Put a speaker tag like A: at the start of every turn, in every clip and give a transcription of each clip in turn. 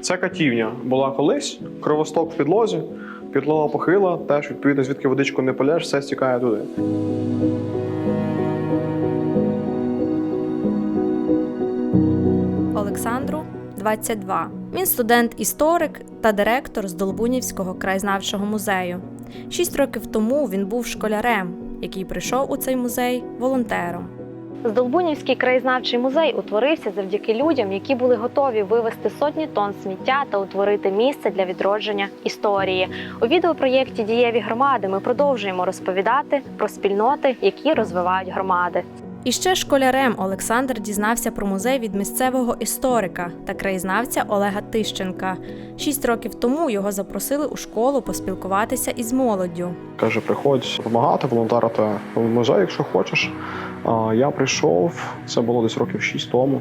A: Це катівня була колись, кровосток в підлозі, підлога похила, теж відповідно, звідки водичку не полєш, все стікає туди.
B: Олександру 22. Він студент-історик та директор з Долбунівського краєзнавчого музею. Шість років тому він був школярем, який прийшов у цей музей волонтером. Здолбунівський краєзнавчий музей утворився завдяки людям, які були готові вивезти сотні тонн сміття та утворити місце для відродження історії. У відеопроєкті Дієві громади ми продовжуємо розповідати про спільноти, які розвивають громади. І ще школярем Олександр дізнався про музей від місцевого історика та краєзнавця Олега Тищенка. Шість років тому його запросили у школу поспілкуватися із молоддю.
A: Каже, приходь допомагати, волонтерити в музей, якщо хочеш. Я прийшов, це було десь років шість тому,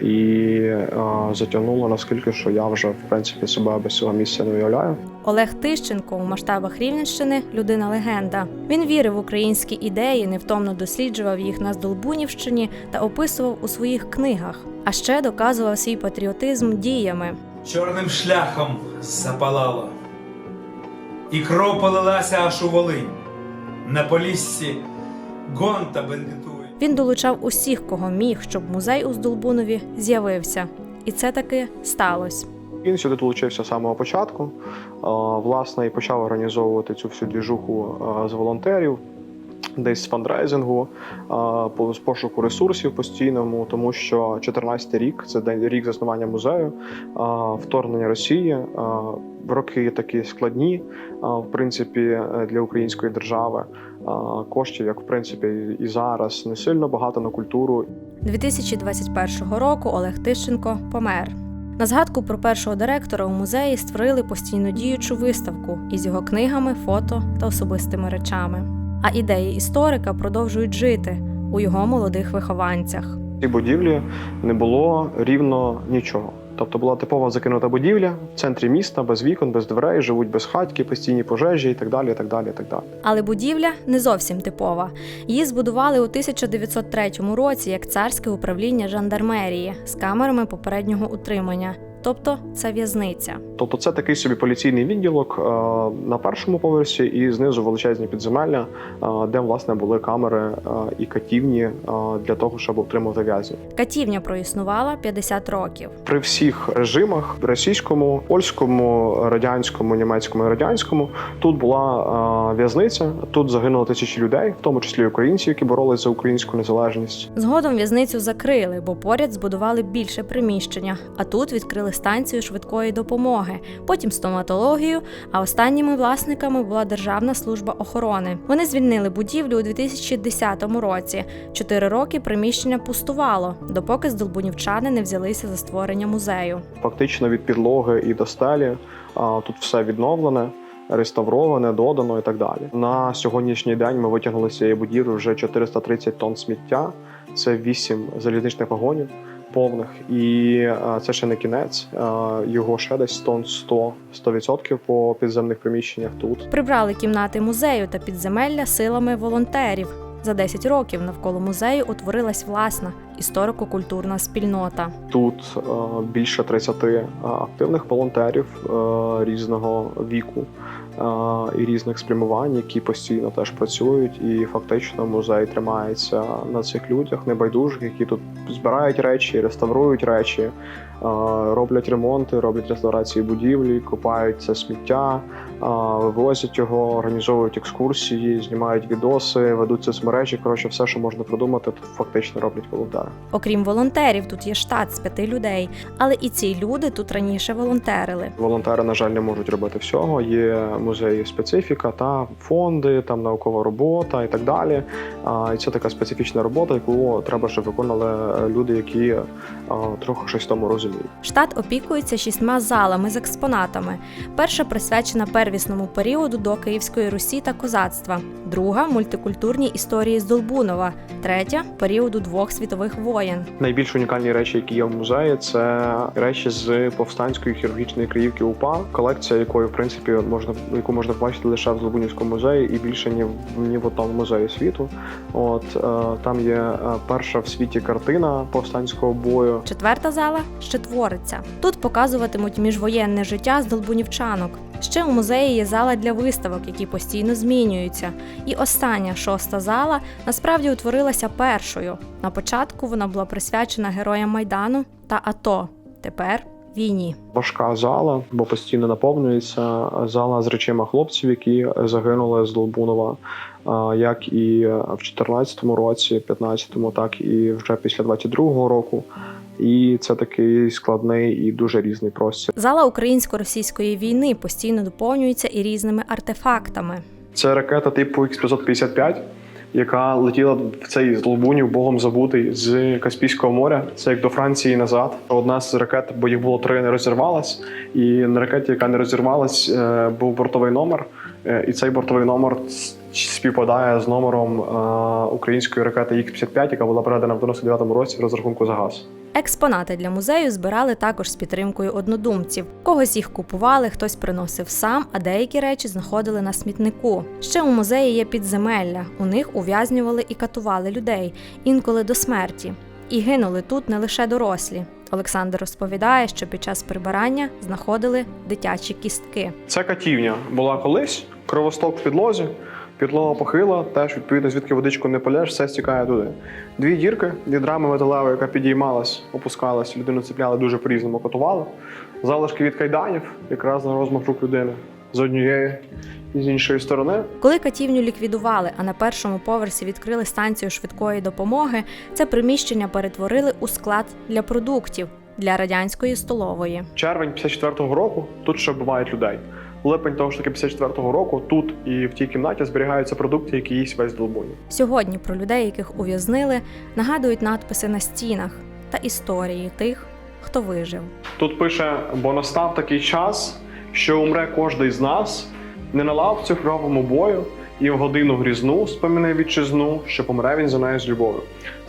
A: і а, затягнуло наскільки, що я вже в принципі себе без цього місця не уявляю.
B: Олег Тищенко у масштабах Рівненщини людина легенда. Він вірив в українські ідеї, невтомно досліджував їх на Здолбунівщині та описував у своїх книгах. А ще доказував свій патріотизм діями.
C: чорним шляхом запалало. І кров полилася аж у Волинь. На поліссі гонта бенкетує.
B: Він долучав усіх, кого міг, щоб музей у Здолбунові з'явився. І це таки сталося.
A: Він сюди долучився з самого початку. Власне, і почав організовувати цю всю діжуху з волонтерів, десь по- з пошуку ресурсів постійному, тому що 14 рік це рік заснування музею, вторгнення Росії. Роки такі складні, в принципі, е, для української держави. Коштів, як в принципі, і зараз не сильно багато на культуру
B: 2021 року Олег Тищенко помер. На згадку про першого директора у музеї створили постійно діючу виставку із його книгами, фото та особистими речами. А ідеї історика продовжують жити у його молодих вихованцях.
A: В цій будівлі не було рівно нічого. Тобто була типова закинута будівля в центрі міста, без вікон, без дверей, живуть без хатки, постійні пожежі і так далі. і так далі, і так далі.
B: Але будівля не зовсім типова. Її збудували у 1903 році як царське управління жандармерії з камерами попереднього утримання. Тобто це в'язниця.
A: Тобто це такий собі поліційний відділок е, на першому поверсі, і знизу величезні підземелля, е, де власне були камери е, і катівні для того, щоб утримувати в'язнів.
B: Катівня проіснувала 50 років.
A: При всіх режимах російському, польському, радянському, німецькому і радянському тут була в'язниця. Тут загинуло тисячі людей, в тому числі українці, які боролися за українську незалежність.
B: Згодом в'язницю закрили, бо поряд збудували більше приміщення. А тут відкрили станцію швидкої допомоги, потім стоматологію. А останніми власниками була Державна служба охорони. Вони звільнили будівлю у 2010 році. Чотири роки приміщення пустувало, допоки здолбунівчани не взялися за створення музею.
A: Фактично від підлоги і до стелі тут все відновлене. Реставроване, додано і так далі. На сьогоднішній день ми витягнули з цієї будівлі вже 430 тонн сміття. Це 8 залізничних вагонів повних, і це ще не кінець. Його ще десь тон 100 100% по підземних приміщеннях тут.
B: Прибрали кімнати музею та підземелля силами волонтерів. За 10 років навколо музею утворилась власна історико-культурна спільнота.
A: Тут е, більше 30 е, активних волонтерів е, різного віку і різних спрямувань, які постійно теж працюють. І фактично музей тримається на цих людях небайдужих, які тут збирають речі, реставрують речі, роблять ремонти, роблять реставрації будівлі, копають це сміття, вивозять його, організовують екскурсії, знімають відоси, ведуть соцмережі. Коротше, все, що можна придумати, тут фактично роблять волонтери.
B: Окрім волонтерів, тут є штат з п'яти людей, але і ці люди тут раніше волонтерили.
A: Волонтери, на жаль, не можуть робити всього. Є музеї специфіка та фонди, там наукова робота і так далі. А, І це така специфічна робота, яку треба, щоб виконували е, люди, які а, трохи щось тому розуміють.
B: Штат опікується шістьма залами з експонатами. Перша присвячена первісному періоду до Київської Русі та козацтва, друга мультикультурній історії з Долбунова, третя періоду двох світових воєн.
A: Найбільш унікальні речі, які є в музеї, це речі з повстанської хірургічної криївки УПА, колекція якої, в принципі, можна яку можна побачити лише в Злобунівському музеї і більше ні в ні в одному музеї світу. От е, там є е, перша в світі картина повстанського бою.
B: Четверта зала ще твориться. Тут показуватимуть міжвоєнне життя з долбунівчанок. Ще у музеї є зала для виставок, які постійно змінюються. І остання шоста зала насправді утворилася першою. На початку вона була присвячена героям Майдану та АТО. Тепер війні.
A: Важка зала, бо постійно наповнюється. Зала з речима хлопців, які загинули з Долбунова, як і в 14-му році, 15-му, так і вже після 22-го року. І це такий складний і дуже різний простір.
B: Зала українсько-російської війни постійно доповнюється і різними артефактами.
A: Це ракета типу X-555, яка летіла в цей з Долбунів, богом забутий з Каспійського моря. Це як до Франції назад. Одна з ракет, бо їх було три, не розірвалась. І на ракеті, яка не розірвалась, е, був бортовий номер. Е, І цей бортовий номер співпадає з номером е, української ракети X-55, яка була передана в 99-му році в розрахунку за газ.
B: Експонати для музею збирали також з підтримкою однодумців. Когось їх купували, хтось приносив сам, а деякі речі знаходили на смітнику. Ще у музеї є підземелля. У них ув'язнювали і катували людей, інколи до смерті. І гинули тут не лише дорослі. Олександр розповідає, що під час прибирання знаходили дитячі кістки.
A: Це катівня була колись, кровосток в підлозі, підлога похила, теж відповідно, звідки водичку не полєш, все стікає туди. Дві дірки від рами металевої, яка підіймалась, опускалась, людину цепляли дуже по-різному, катували. Залишки від кайданів, якраз на розмах рук людини з однієї і з іншої сторони.
B: Коли катівню ліквідували, а на першому поверсі відкрили станцію швидкої допомоги, це приміщення перетворили у склад для продуктів для радянської столової.
A: Червень 54-го року тут ще вбивають людей. Липень того ж таки 54-го року тут і в тій кімнаті зберігаються продукти, які їсть весь долбунів.
B: Сьогодні про людей, яких ув'язнили, нагадують надписи на стінах та історії тих, хто вижив.
A: Тут пише: бо настав такий час, що умре кожний з нас, не на лавцю кровому бою, і в годину грізну спомине вітчизну, що помре він за нею з любов'ю.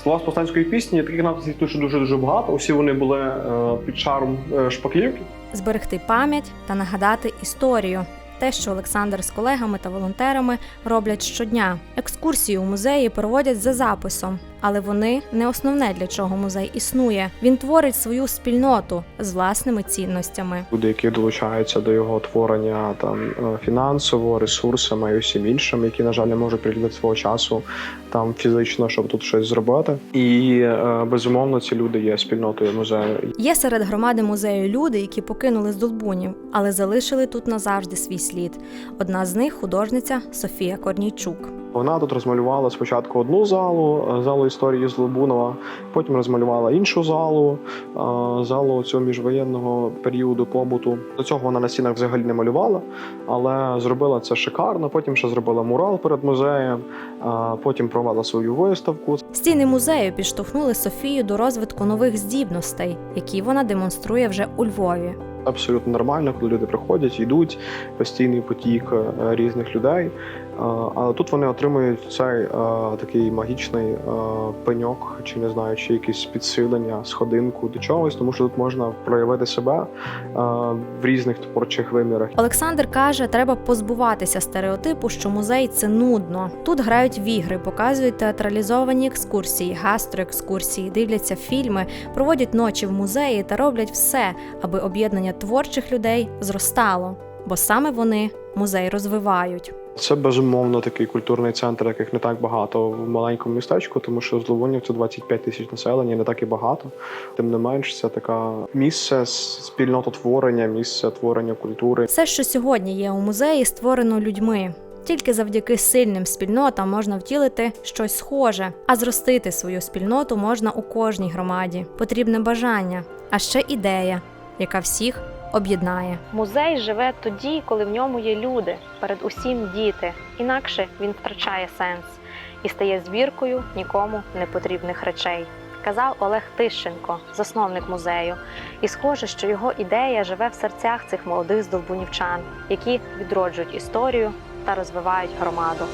A: Слова з повстанської пісні таких написів тут дуже дуже багато. Усі вони були е, під шаром е, шпаклівки.
B: Зберегти пам'ять та нагадати історію. Те, що Олександр з колегами та волонтерами роблять щодня. Екскурсії у музеї проводять за записом, але вони не основне для чого музей існує. Він творить свою спільноту з власними цінностями.
A: Люди, які долучаються до його творення там е, фінансово, ресурсами і усім іншим, які на жаль не можуть приділити свого часу там фізично, щоб тут щось зробити. І е, безумовно ці люди є спільнотою музею.
B: Є серед громади музею люди, які покинули з Долбунів, але залишили тут назавжди свій слід. Одна з них художниця Софія Корнійчук.
A: Вона тут розмалювала спочатку одну залу, е, залу історії з Лобунова, потім розмалювала іншу залу, е, залу цього міжвоєнного періоду побуту. До цього вона на стінах взагалі не малювала, але зробила це шикарно. Потім ще зробила мурал перед музеєм, е, потім провела свою виставку.
B: Стіни музею підштовхнули Софію до розвитку нових здібностей, які вона демонструє вже у Львові.
A: Абсолютно нормально, коли люди приходять, йдуть, постійний потік різних людей. Але тут вони отримують цей такий магічний пеньок, чи не знаю, чи якесь підсилення, сходинку до чогось, тому що тут можна проявити себе в різних творчих вимірах.
B: Олександр каже, треба позбуватися стереотипу, що музей це нудно. Тут грають в ігри, показують театралізовані екскурсії, гастроекскурсії, дивляться фільми, проводять ночі в музеї та роблять все, аби об'єднання творчих людей зростало. Бо саме вони музей розвивають.
A: Це безумовно такий культурний центр, яких не так багато в маленькому містечку, тому що з Лубонів це 25 тисяч населення, не так і багато. Тим не менш, це таке місце спільнототворення, місце творення культури.
B: Все, що сьогодні є у музеї, створено людьми. Тільки завдяки сильним спільнотам можна втілити щось схоже, а зростити свою спільноту можна у кожній громаді. Потрібне бажання, а ще ідея, яка всіх об'єднає.
D: Музей живе тоді, коли в ньому є люди, перед усім діти. Інакше він втрачає сенс і стає збіркою нікому не потрібних речей. Казав Олег Тищенко, засновник музею, і схоже, що його ідея живе в серцях цих молодих здолбунівчан, які відроджують історію та розвивають громаду.